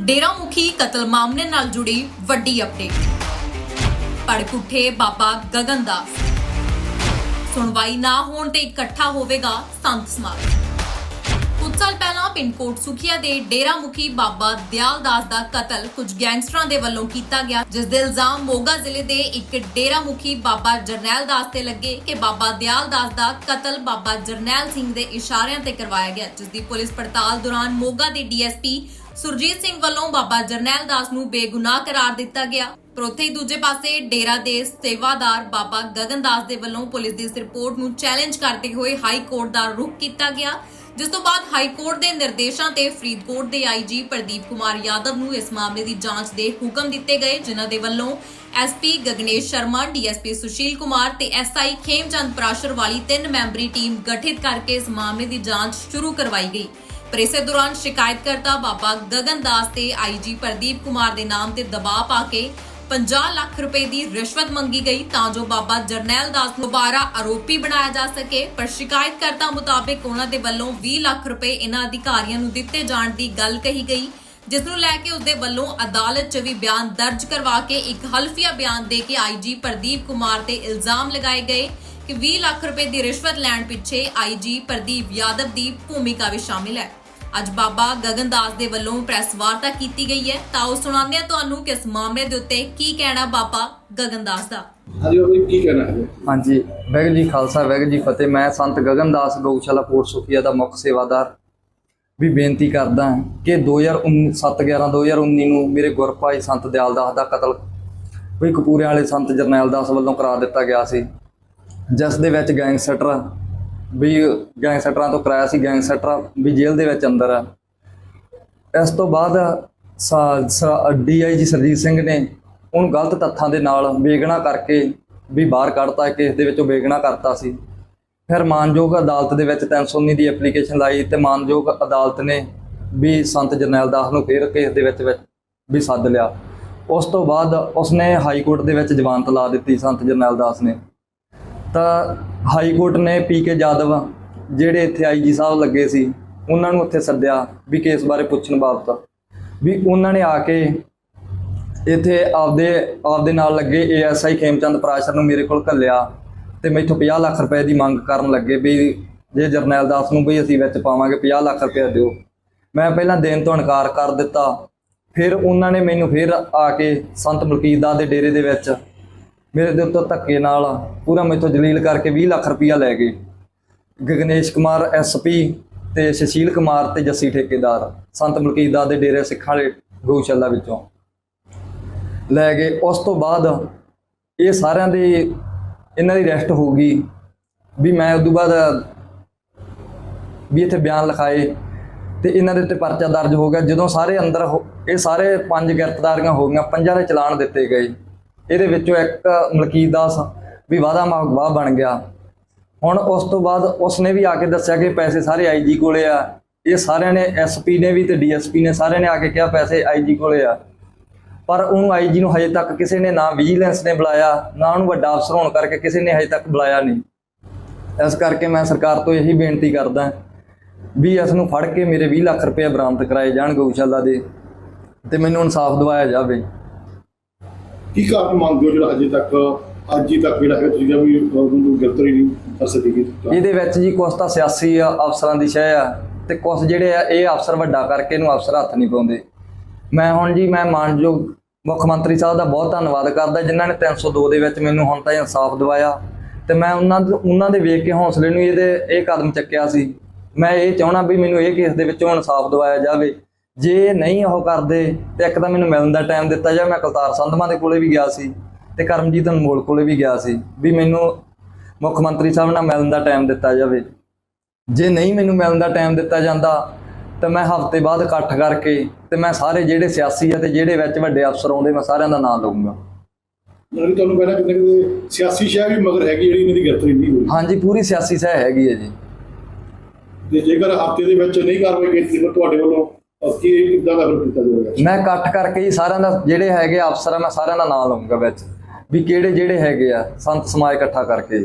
ਡੇਰਾ ਮੁਖੀ ਕਤਲ ਮਾਮਲੇ ਨਾਲ ਜੁੜੀ ਵੱਡੀ ਅਪਡੇਟ ਭੜਕ ਉੱਠੇ ਬਾਬਾ ਗਗਨ ਦਾਸ ਸੁਣਵਾਈ ਨਾ ਹੋਣ ਤੇ ਇਕੱਠਾ ਹੋਵੇਗਾ ਸੰਤ ਸਮਾਜ। ਕੁਝ ਸਾਲ ਪਹਿਲਾਂ ਪਿੰਡ ਕੋਟ ਸੁਖੀਆ ਦੇ ਡੇਰਾ ਮੁਖੀ ਬਾਬਾ ਦਿਆਲ ਦਾਸ ਦਾ ਕਤਲ ਕੁਝ ਗੈਂਗਸਟਰਾਂ ਦੇ ਵੱਲੋਂ ਕੀਤਾ ਗਿਆ, ਜਿਸ ਦੇ ਇਲਜ਼ਾਮ ਮੋਗਾ ਜ਼ਿਲ੍ਹੇ ਦੇ ਇੱਕ ਡੇਰਾ ਮੁਖੀ ਬਾਬਾ ਜਰਨੈਲ ਦਾਸ ਤੇ ਲੱਗੇ ਕਿ ਬਾਬਾ ਦਿਆਲ ਦਾਸ ਦਾ ਕਤਲ ਬਾਬਾ ਜਰਨੈਲ ਸਿੰਘ ਦੇ ਇਸ਼ਾਰਿਆਂ ਤੇ ਕਰਵਾਇਆ ਗਿਆ, ਜਿਸ ਦੀ ਪੁਲਿਸ ਪੜਤਾਲ ਦੌਰਾਨ ਮੋਗਾ ਦੇ ਡੀਐਸਪੀ ਸੁਰਜੀਤ ਸਿੰਘ ਵੱਲੋਂ ਬਾਬਾ ਜਰਨੈਲ ਦਾਸ ਨੂੰ ਬੇਗੁਨਾਹ ਕਰਾਰ ਦਿੱਤਾ ਗਿਆ। ਪਰ ਉੱਥੇ ਹੀ ਦੂਜੇ ਪਾਸੇ ਡੇਰਾ ਦੇ ਸੇਵਾਦਾਰ ਬਾਬਾ ਗਗਨ ਦਾਸ ਦੇ ਵੱਲੋਂ ਪੁਲਿਸ ਦੀ ਇਸ ਰਿਪੋਰਟ ਨੂੰ ਚੈਲੰਜ ਕਰਦੇ ਹੋਏ ਹਾਈ ਕੋਰਟ ਦਾ ਰੁਖ ਕੀਤਾ ਗਿਆ। ਜਿਸ ਤੋਂ ਬਾਅਦ ਹਾਈ ਕੋਰਟ ਦੇ ਨਿਰਦੇਸ਼ਾਂ ਤੇ ਫਰੀਦਕੋਟ ਦੇ ਆਈਜੀ ਪ੍ਰਦੀਪ ਕੁਮਾਰ ਯਾਦਵ ਨੂੰ ਇਸ ਮਾਮਲੇ ਦੀ ਜਾਂਚ ਦੇ ਹੁਕਮ ਦਿੱਤੇ ਗਏ, ਜਿਨ੍ਹਾਂ ਦੇ ਵੱਲੋਂ ਐਸਪੀ ਗਗਨੇਸ਼ ਸ਼ਰਮਾ ਡੀਐਸਪੀ ਸੁਸ਼ੀਲ ਕੁਮਾਰ ਤੇ ਐਸਆਈ ਖੇਮਚੰਦ ਪ੍ਰਾਸ਼ਰ ਵਾਲੀ ਤਿੰਨ ਮੈਂਬਰੀ ਟੀਮ ਗਠਿਤ ਕਰਕੇ ਇਸ ਮਾਮਲੇ ਦੀ ਜਾਂਚ ਸ਼ੁਰੂ ਕਰਵਾਈ ਗਈ। ਪਰ ਇਸੇ ਦੌਰਾਨ ਸ਼ਿਕਾਇਤਕਰਤਾ ਬਾਬਾ ਗਗਨ ਦਾਸ ਤੇ ਆਈਜੀ ਪ੍ਰਦੀਪ ਕੁਮਾਰ ਦੇ ਨਾਮ ਤੇ ਦਬਾਅ ਪਾ ਕੇ 50 ਲੱਖ ਰੁਪਏ ਦੀ ਰਿਸ਼ਵਤ ਮੰਗੀ ਗਈ ਤਾਂ ਜੋ ਬਾਬਾ ਜਰਨੈਲ ਦਾਸ ਨੂੰ ਦੁਬਾਰਾ ਆਰੋਪੀ ਬਣਾਇਆ ਜਾ ਸਕੇ। ਪਰ ਸ਼ਿਕਾਇਤਕਰਤਾ ਮੁਤਾਬਕ ਉਹਨਾਂ ਦੇ ਵੱਲੋਂ 20 ਲੱਖ ਰੁਪਏ ਇਹਨਾਂ ਅਧਿਕਾਰੀਆਂ ਨੂੰ ਦਿੱਤੇ ਜਾਣ ਦੀ ਗੱਲ ਕਹੀ ਗਈ, ਜਿਸ ਨੂੰ ਲੈ ਕੇ ਉਸਦੇ ਵੱਲੋਂ ਅਦਾਲਤ 'ਚ ਵੀ ਬਿਆਨ ਦਰਜ ਕਰਵਾ ਕੇ ਇੱਕ ਹਲਫੀਆ ਬਿਆਨ ਦੇ ਕੇ ਆਈਜੀ ਪ੍ਰਦੀਪ ਕੁਮਾਰ ਤੇ ਇਲਜ਼ਾਮ ਲਗਾਏ ਗਏ ਕਿ 20 ਲੱਖ ਰੁਪਏ ਦੀ ਰਿਸ਼ਵਤ ਲੈਣ ਪਿੱਛੇ ਆਈਜੀ ਪ੍ਰਦੀਪ ਯਾਦਵ ਦੀ ਭੂਮਿਕਾ ਵੀ ਸ਼ਾਮਿਲ ਹੈ। ਅੱਜ ਬਾਬਾ ਗਗਨ ਦਾਸ ਦੇ ਵੱਲੋਂ ਪ੍ਰੈਸ ਵਾਰਤਾ ਕੀਤੀ ਗਈ ਹੈ। ਤਾਂ ਉਹ ਸੁਣਾਉਂਦੇ ਹਾਂ ਤੁਹਾਨੂੰ ਕਿ ਇਸ ਮਾਮਲੇ ਦੇ ਉੱਤੇ ਕੀ ਕਹਿਣਾ ਬਾਬਾ ਗਗਨ ਦਾਸ ਦਾ। ਹਾਂਜੀ ਉਹ ਕੀ ਕਹਿਣਾ ਹੈ? ਹਾਂਜੀ ਵਾਹਿਗੁਰੂ ਜੀ ਖਾਲਸਾ ਵਾਹਿਗੁਰੂ ਜੀ ਫਤਿਹ। ਮੈਂ ਸੰਤ ਗਗਨਦਾਸ ਗਊਸ਼ਾਲਾ ਕੋਟ ਸੁਖੀਆ ਦਾ ਮੁੱਖ ਸੇਵਾਦਾਰ ਵੀ ਬੇਨਤੀ ਕਰਦਾ ਕਿ 2019 7/11/2019 ਨੂੰ ਮੇਰੇ ਗੁਰਪਾਈ ਸੰਤ ਦਿਆਲ ਦਾਸ ਦਾ ਕਤਲ ਵੀ ਕਪੂਰੇ ਵਾਲੇ ਸੰਤ ਜਰਨੈਲ ਦਾਸ ਵੱਲੋਂ ਕਰਾ ਦਿੱਤਾ ਗਿਆ ਸੀ। ਜਿਸ ਦੇ ਵਿੱਚ ਗੈਂਗਸਟਰ ਵੀ ਗੈਂਗਸਟਰਾਂ ਤੋਂ ਕਰਾਇਆ ਸੀ, ਗੈਂਗਸਟਰ ਵੀ ਜੇਲ੍ਹ ਦੇ ਵਿੱਚ ਅੰਦਰ ਆ। ਇਸ ਤੋਂ ਬਾਅਦ ਡੀਆਈਜੀ ਸਰਜੀਤ ਸਿੰਘ ਨੇ ਉਹਨੂੰ ਗਲਤ ਤੱਥਾਂ ਦੇ ਨਾਲ ਬੇਗਣਾ ਕਰਕੇ ਵੀ ਬਾਹਰ ਕੱਢਤਾ, ਕੇਸ ਦੇ ਵਿੱਚੋਂ ਬੇਗਣਾ ਕਰਤਾ ਸੀ। ਫਿਰ ਮਾਨਯੋਗ ਅਦਾਲਤ ਦੇ ਵਿੱਚ 319 ਦੀ ਐਪਲੀਕੇਸ਼ਨ ਲਾਈ ਤੇ ਮਾਨਯੋਗ ਅਦਾਲਤ ਨੇ ਵੀ ਸੰਤ ਜਰਨੈਲ ਦਾਸ ਨੂੰ ਫਿਰ ਕੇਸ ਦੇ ਵਿੱਚ ਵਿੱਚ ਵੀ ਸੱਦ ਲਿਆ। ਉਸ ਤੋਂ ਬਾਅਦ ਉਸਨੇ ਹਾਈ ਕੋਰਟ ਦੇ ਵਿੱਚ ਜ਼ਮਾਨਤ ਲਾ ਦਿੱਤੀ ਸੰਤ ਜਰਨੈਲ ਦਾਸ ਨੇ। ਤਾਂ ਹਾਈ ਕੋਰਟ ਨੇ ਪੀ ਕੇ ਜਾਦਵ, ਜਿਹੜੇ ਇੱਥੇ ਆਈਜੀ ਸਾਹਿਬ ਲੱਗੇ ਸੀ, ਉਹਨਾਂ ਨੂੰ ਉੱਥੇ ਸੱਦਿਆ ਵੀ ਕੇਸ ਬਾਰੇ ਪੁੱਛਣ ਬਾਬਤ। ਵੀ ਉਹਨਾਂ ਨੇ ਆ ਕੇ ਇੱਥੇ ਆਪਦੇ ਆਪਦੇ ਨਾਲ ਲੱਗੇ ਏਐਸਆਈ ਖੇਮਚੰਦ ਪ੍ਰਾਸ਼ਰ ਨੂੰ ਮੇਰੇ ਕੋਲ ਘੱਲਿਆ ਤੇ ਮੈਥੋਂ 50 ਲੱਖ ਰੁਪਏ ਦੀ ਮੰਗ ਕਰਨ ਲੱਗੇ ਵੀ ਜੇ ਜਰਨੈਲ ਦਾਸ ਨੂੰ ਵੀ ਅਸੀਂ ਵਿੱਚ ਪਾਵਾਂਗੇ 50 ਲੱਖ ਰੁਪਏ ਦਿਓ। ਮੈਂ ਪਹਿਲਾਂ ਦੇਣ ਤੋਂ ਇਨਕਾਰ ਕਰ ਦਿੱਤਾ। ਫਿਰ ਉਹਨਾਂ ਨੇ ਮੈਨੂੰ ਫਿਰ ਆ ਕੇ ਸੰਤ ਮਲਕੀਤ ਦੇ ਡੇਰੇ ਦੇ ਵਿੱਚ ਮੇਰੇ ਦੇ ਉੱਤੇ ਧੱਕੇ ਨਾਲ ਪੂਰਾ ਮੈਥੋਂ ਜਲੀਲ ਕਰਕੇ 20 ਲੱਖ ਰੁਪਇਆ ਲੈ ਗਏ। ਗਗਨੇਸ਼ ਕੁਮਾਰ ਐਸਪੀ ਤੇ ਸੁਸ਼ੀਲ ਕੁਮਾਰ ਤੇ ਜੱਸੀ ਠੇਕੇਦਾਰ, ਸੰਤ ਮਲਕੀਤ ਦੇ ਡੇਰੇ ਸਿੱਖਾਂ ਵਾਲੇ ਗਊਸ਼ਾਲਾ ਵਿੱਚੋਂ। ਲੈ ਗਏ। ਉਸ ਤੋਂ ਬਾਅਦ ਇਹ ਸਾਰਿਆਂ ਦੇ ਇਹਨਾਂ ਦੀ ਰੈਸਟ ਹੋ ਗਈ ਵੀ ਮੈਂ ਉਸ ਤੋਂ ਬਾਅਦ ਵੀ ਇੱਥੇ ਬਿਆਨ ਲਿਖਾਏ ਤੇ ਇਹਨਾਂ ਦੇ ਉੱਤੇ ਪਰਚਾ ਦਰਜ ਹੋ ਗਿਆ। ਜਦੋਂ ਸਾਰੇ ਅੰਦਰ ਹੋ- ਇਹ ਸਾਰੇ ਪੰਜ ਗ੍ਰਿਫਤਾਰੀਆਂ ਹੋ ਗਈਆਂ, ਪੰਜਾਂ ਦੇ ਚਲਾਨ ਦਿੱਤੇ ਗਏ। ਇਹਦੇ ਵਿੱਚੋਂ ਇੱਕ ਮਲਕੀਤ ਦਾਸ ਵੀ ਵਾਦਾ ਮਾਗਵਾ ਬਣ ਗਿਆ। ਹੁਣ ਉਸ ਤੋਂ ਬਾਅਦ ਉਸਨੇ ਵੀ ਆ ਕੇ ਦੱਸਿਆ ਕਿ ਪੈਸੇ ਸਾਰੇ ਆਈਜੀ ਕੋਲੇ ਆ। ਇਹ ਸਾਰਿਆਂ ਨੇ ਐਸਪੀ ਨੇ ਵੀ ਤੇ ਡੀਐਸਪੀ ਨੇ ਸਾਰਿਆਂ ਨੇ ਆ ਕੇ ਕਿਹਾ ਪੈਸੇ ਆਈਜੀ ਕੋਲੇ ਆ। ਪਰ ਉਹਨੂੰ ਆਈਜੀ ਨੂੰ ਹਜੇ ਤੱਕ ਕਿਸੇ ਨੇ ਨਾ ਵਿਜੀਲੈਂਸ ਨੇ ਬੁਲਾਇਆ, ਨਾ ਉਹਨੂੰ ਵੱਡਾ ਅਫਸਰ ਹੋਣ ਕਰਕੇ ਕਿਸੇ ਨੇ ਹਜੇ ਤੱਕ ਬੁਲਾਇਆ ਨਹੀਂ। ਇਸ ਕਰਕੇ ਮੈਂ ਸਰਕਾਰ ਤੋਂ ਇਹੀ ਬੇਨਤੀ ਕਰਦਾ ਵੀ ਇਸ ਨੂੰ ਫੜ ਕੇ ਮੇਰੇ 20 ਲੱਖ ਰੁਪਏ ਬਰਾਮਦ ਕਰਾਏ ਜਾਣ ਗਊਸ਼ਾਲਾ ਦੇ ਤੇ ਮੈਨੂੰ ਇਨਸਾਫ ਦਿਵਾਇਆ ਜਾਵੇ। ਕੀ ਕਾਰਨ ਮੰਗਦੇ ਹੋ ਜਿਹੜਾ ਅਜੇ ਤੱਕ, ਅੱਜ ਹੀ ਤੱਕ ਜਿਹੜਾ ਹੈ ਤੁਸੀਂ ਵੀ ਉਹਨੂੰ ਗ੍ਰਿਫਤਾਰੀ ਨਹੀਂ ਕਰ ਸਕੀ ਇਹਦੇ ਵਿੱਚ ਜੀ ਕੁਛ ਤਾਂ ਸਿਆਸੀ ਅਫਸਰਾਂ ਦੀ ਸ਼ੈ ਆ ਤੇ ਕੁਛ ਜਿਹੜੇ ਆ, ਇਹ ਅਫਸਰ ਵੱਡਾ ਕਰਕੇ ਇਹਨੂੰ ਅਫਸਰ ਹੱਥ ਨਹੀਂ ਪਾਉਂਦੇ। ਮੈਂ ਹੁਣ ਜੀ, ਮੈਂ ਮਾਨਯੋਗ ਮੁੱਖ ਮੰਤਰੀ ਸਾਹਿਬ ਦਾ ਬਹੁਤ ਧੰਨਵਾਦ ਕਰਦਾ, ਜਿਨ੍ਹਾਂ ਨੇ 302 ਦੇ ਵਿੱਚ ਮੈਨੂੰ ਹੁਣ ਤਾਂ ਇਨਸਾਫ ਦਿਵਾਇਆ। ਤੇ ਮੈਂ ਉਹਨਾਂ ਦੇ ਉਹਨਾਂ ਦੇ ਵੇਖ ਕੇ ਹੌਸਲੇ ਨੂੰ ਇਹਦੇ, ਇਹ ਕਦਮ ਚੱਕਿਆ ਸੀ। ਮੈਂ ਇਹ ਚਾਹਣਾ ਵੀ ਮੈਨੂੰ ਇਹ ਕੇਸ ਦੇ ਵਿੱਚੋਂ ਇਨਸਾਫ ਦਿਵਾਇਆ ਜਾਵੇ। ਜੇ ਨਹੀਂ ਉਹ ਕਰਦੇ ਤੇ ਇੱਕ ਤਾਂ ਮੈਨੂੰ ਮਿਲਣ ਦਾ ਟਾਈਮ ਦਿੱਤਾ ਜਾਵੇ ਮੈਂ ਕਲਤਾਰ ਸੰਧਮਾ ਦੇ ਕੋਲੇ ਵੀ ਗਿਆ ਸੀ ਤੇ ਕਰਮਜੀਤ ਅਨਮੋਲ ਕੋਲੇ ਵੀ ਗਿਆ ਸੀ ਵੀ ਮੈਨੂੰ ਮੁੱਖ ਮੰਤਰੀ ਸਾਹਿਬ ਨਾਲ ਮਿਲਣ ਦਾ ਟਾਈਮ ਦਿੱਤਾ ਜਾਵੇ। ਜੇ ਨਹੀਂ ਮੈਨੂੰ ਮਿਲਣ ਦਾ ਟਾਈਮ ਦਿੱਤਾ ਜਾਂਦਾ ਤਾਂ ਮੈਂ ਹਫ਼ਤੇ ਬਾਅਦ ਇਕੱਠ ਕਰਕੇ ਤੇ ਮੈਂ ਸਾਰੇ ਜਿਹੜੇ ਸਿਆਸੀ ਆ ਤੇ ਜਿਹੜੇ ਵਿੱਚ ਵੱਡੇ ਅਫਸਰ ਆਉਂਦੇ ਮੈਂ ਸਾਰਿਆਂ ਦਾ ਨਾਮ ਲਵਾਂਗਾ ਮੈਨੂੰ ਤੁਹਾਨੂੰ ਪਹਿਲਾਂ ਕਿਤੇ ਕਿਤੇ ਸਿਆਸੀ ਸ਼ਹਿ ਵੀ ਮਗਰ ਹੈਗੀ ਜਿਹੜੀ ਇਹਨਾਂ ਦੀ ਗ੍ਰਿਫਤਾਰੀ ਨਹੀਂ ਹੋਈ। ਹਾਂਜੀ ਪੂਰੀ ਸਿਆਸੀ ਸਹਿ ਹੈਗੀ ਹੈ ਜੀ। ਤੇ ਜੇਕਰ ਹਫ਼ਤੇ ਦੇ ਵਿੱਚ ਨਹੀਂ ਕਾਰਵਾਈ ਕੀਤੀ ਤਾਂ ਤੁਹਾਡੇ ਵੱਲੋਂ ਕੀ ਕਿੱਦਾਂ ਦਾ ਫਿਰ ਕੀਤਾ ਜਾਵੇਗਾ ਮੈਂ ਇਕੱਠ ਕਰਕੇ ਹੀ ਸਾਰਿਆਂ ਦਾ ਜਿਹੜੇ ਹੈਗੇ ਅਫਸਰ ਆ ਮੈਂ ਸਾਰਿਆਂ ਦਾ ਨਾਮ ਲਵਾਂਗਾ ਵਿੱਚ ਵੀ ਕਿਹੜੇ ਜਿਹੜੇ ਹੈਗੇ ਆ, ਸੰਤ ਸਮਾਜ ਇਕੱਠਾ ਕਰਕੇ।